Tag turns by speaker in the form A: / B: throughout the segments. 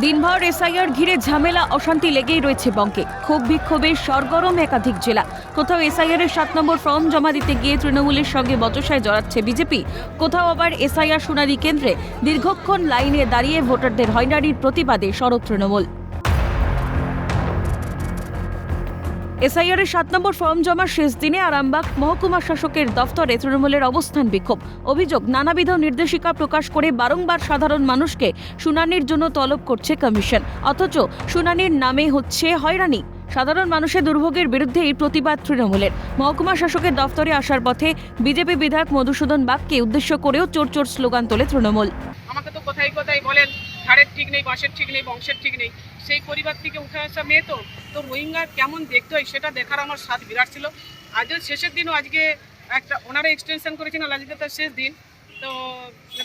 A: দিনভর এসআইআর ঘিরে ঝামেলা, অশান্তি লেগেই রয়েছে বঙ্কে ক্ষোভ বিক্ষোভে সরগরম একাধিক জেলা। কোথাও এসআইআর এর সাত নম্বর ফর্ম জমা দিতে গিয়ে তৃণমূলের সঙ্গে বচসায় জড়াচ্ছে বিজেপি। কোথাও আবার এসআইআর শুনানি কেন্দ্রে দীর্ঘক্ষণ লাইনে দাঁড়িয়ে ভোটারদের হয়রানির প্রতিবাদে সড়ক তৃণমূল। এসআইআর এর সাত নম্বর ফর্ম জমার শেষ দিনে আরামবাগ মহকুমা শাসকের দফতরে তৃণমূলের অবস্থান বিক্ষোভ। অভিযোগ, নানাবিধ নির্দেশিকা প্রকাশ করে বারংবার সাধারণ মানুষকে শুনানির জন্য তলব করছে কমিশন। অথচ শুনানির নামে হচ্ছে হয়রানি। সাধারণ মানুষের দুর্ভোগের বিরুদ্ধে এই প্রতিবাদ তৃণমূলের। মহকুমা শাসকের দফতরে আসার পথে বিজেপি বিধায়ক মধুসূদন বাগকে উদ্দেশ্য করেও চোর চোর স্লোগান তোলে তৃণমূল।
B: আমাকে তো কোথায় কোথায় বলেন ঝাড়ের ঠিক নেই বাসের ঠিক নেই, বংশের ঠিক নেই। সেই পরিবার থেকে উঠে আসা মেয়ে তো তো রোহিঙ্গা কেমন দেখতে হয় সেটা দেখার আমার স্বাদ বিরাট ছিল। আজও শেষের দিনও আজকে একটা ওনারা এক্সটেনশন করেছেন আজকে তার শেষ দিন। তো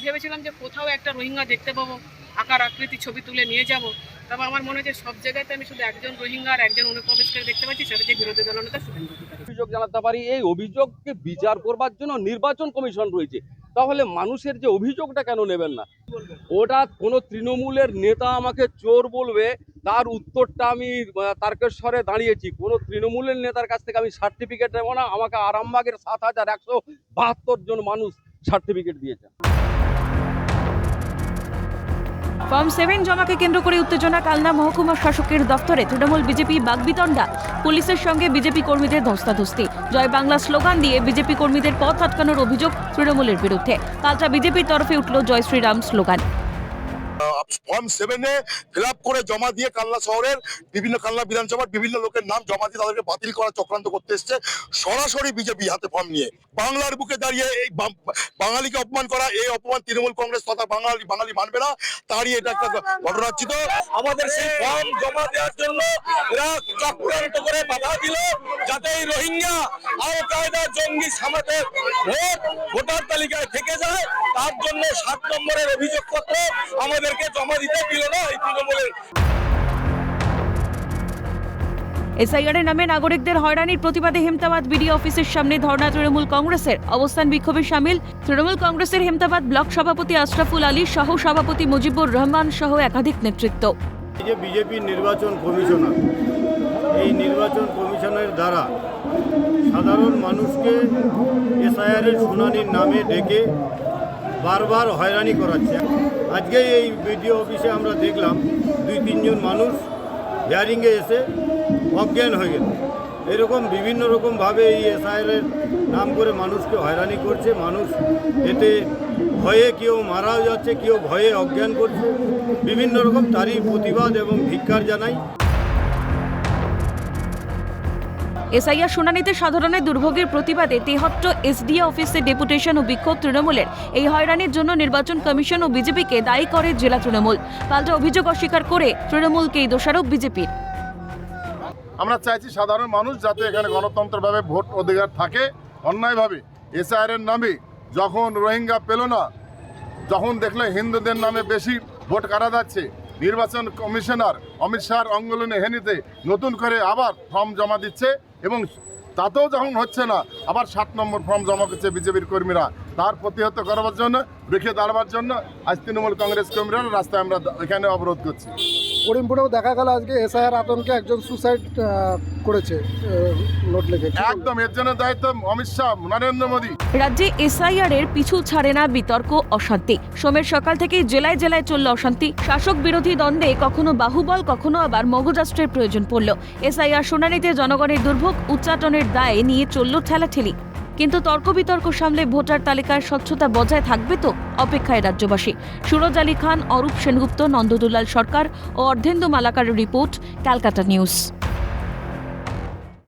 B: ভেবেছিলাম যে কোথাও একটা রোহিঙ্গা দেখতে পাবো, আকার আকৃতি, ছবি তুলে নিয়ে যাব। তবে আমার মনে হচ্ছে সব জায়গাতে আমি শুধু একজন রোহিঙ্গা আর একজন অনুপ্রবেশকারী দেখতে পাচ্ছি, সেটা যে বিরোধী দলনেতা শুভেন্দু
C: অভিযোগ জানাতে পারি, এই অভিযোগকে বিচার করবার জন্য নির্বাচন কমিশন রয়েছে। তাহলে মানুষের যে অভিযোগটা কেন নেবেন না? ওটা কোন তৃণমূলের নেতা আমাকে চোর বলবে, তার উত্তরটা আমি তারকেশ্বরে দাঁড়িয়েছি। কোন তৃণমূলের নেতার কাছ থেকে আমি সার্টিফিকেট নেব না, আমাকে আরামবাগের সাত হাজার একশো বাহাত্তর জন মানুষ সার্টিফিকেট দিয়েছে।
A: ফর্ম সেভেন জমাকে কেন্দ্র করে উত্তেজনা কালনা মহকুমা শাসকের দফতরে তৃণমূল বিজেপি বাগবিতণ্ডা। পুলিশের সঙ্গে বিজেপি কর্মীদের ধস্তাধস্তি। জয় বাংলা স্লোগান দিয়ে বিজেপি কর্মীদের পথ আটকানোর অভিযোগ তৃণমূলের বিরুদ্ধে। কালটা বিজেপির তরফে উঠল জয় শ্রীরাম স্লোগান।
D: ফর্ম সেভেনে ফিল করে জমা দিয়ে কালনা শহরের বিভিন্ন কালনা বিধানসভার বিভিন্ন লোকের নাম জমা দিয়ে তাদেরকে বাতিল করার চক্রান্ত করতে এসছে। সরাসরি বিজেপি হাতে ফর্ম নিয়ে। বাংলার বুকে দাঁড়িয়ে এই বাঙালিকে অপমান করা, এই অপমান তৃণমূল কংগ্রেস তথা বাঙালি বাঙালি মানবে না। তারই এটা একটা ঘটনা ছিল আমাদের সেই ফর্ম জমা দেওয়ার জন্য এরা চক্রান্ত করে বাধা দিল, যাতে এই রোহিঙ্গা, আল কায়দা জঙ্গি সামাতের ভোট, ভোটার তালিকায় থেকে যায়। তার জন্য সাত নম্বরের অভিযোগপত্র আমাদেরকে জমা দিতে দিল না এই তৃণমূলের।
A: এসআইআর নামে নাগরিকদের হয়রানির প্রতিবাদে হেমতাবাদ বিডি অফিসের সামনে ধর্ণা তৃণমূল কংগ্রেসের। অবস্থান বিক্ষোভে সামিল তৃণমূল কংগ্রেসের হেমতাবাদ ব্লক সভাপতি আশরাফুল আলী সহ সভাপতি মুজিবুর রহমান সহ একাধিক নেতৃত্ব।
E: এই যে বিজেপির নির্বাচন কমিশনার এই নির্বাচন কমিশনের দ্বারা সাধারণ মানুষকে এসআইআরের শুনানির নামে ডেকে বারবার হয়রানি করাচ্ছে। আজকে এই বিডিও অফিসে আমরা দেখলাম দুই, তিনজন মানুষ হিয়ারিংয়ে এসে অজ্ঞান হয়ে গেল এরকম বিভিন্ন রকমভাবে এই এসআইআরের নাম করে মানুষকে হয়রানি করছে। মানুষ এতে ভয়ে কেউ মারাও যাচ্ছে, কেউ ভয়ে অজ্ঞান করছে। বিভিন্ন রকম তারই প্রতিবাদ এবং ধিক্কার জানাই।
A: এসআইআর শুনানিতে সাধারণের দুর্ভোগের প্রতিবাদে তেহট্ট এসডিএ অফিসে ডেপুটেশন ও বিক্ষোভ তৃণমূলের। এই হয়রানির জন্য নির্বাচন কমিশন ও বিজেপিকে দায়ী করে জেলা তৃণমূল। পাল্টা অভিযোগ অস্বীকার করে তৃণমূলকেই দোষারোপ বিজেপির।
F: আমরা চাইছি সাধারণ মানুষ যাতে এখানে গণতন্ত্রভাবে ভোট অধিকার থাকে। অন্যায়ভাবে এসআইআর এর নামে যখন রোহিঙ্গা পেল না, যখন দেখল হিন্দুদের নামে বেশি ভোট কাটা যাচ্ছে নির্বাচন কমিশনার অমিত শাহর অঙ্গলনে হেনিতে নতুন করে আবার ফর্ম জমা দিচ্ছে। এবং তাতেও যখন হচ্ছে না আবার সাত নম্বর ফর্ম জমা করছে বিজেপির কর্মীরা। তার প্রতিহত করবার জন্য রুখে দাঁড়াবার জন্য আজ তৃণমূল কংগ্রেস কর্মীরা রাস্তায় আমরা এখানে অবরোধ করছি।
G: করিমপুরেও দেখা গেল আজকে এসআইআর আতঙ্কে একজন সুসাইড করেছে নোট লেগে
F: একদম এর জন্য দায়িত্ব অমিত শাহ নরেন্দ্র মোদী।
A: রাজ্যে এসআইআর এর পিছু ছাড়ে না বিতর্ক অশান্তি। সোমের সকাল থেকে জেলায় জেলায় চলল অশান্তি। শাসক বিরোধী দ্বন্দ্বে কখনো বাহুবল কখনো আবার মগজাস্ত্রের প্রয়োজন পড়ল। এসআইআর শুনানিতে জনগণের দুর্ভোগ উচ্চাটনের দায়ে নিয়ে চলল ঠেলাঠেলি। কিন্তু তর্ক বিতর্ক সামলে ভোটার তালিকার স্বচ্ছতা বজায় থাকবে তো অপেক্ষায় রাজ্যবাসী। সুরজ আলী খান, অরূপ সেনগুপ্ত, নন্দদুলাল সরকার ও অর্ধেন্দু মালাকার রিপোর্ট, ক্যালকাটা নিউজ।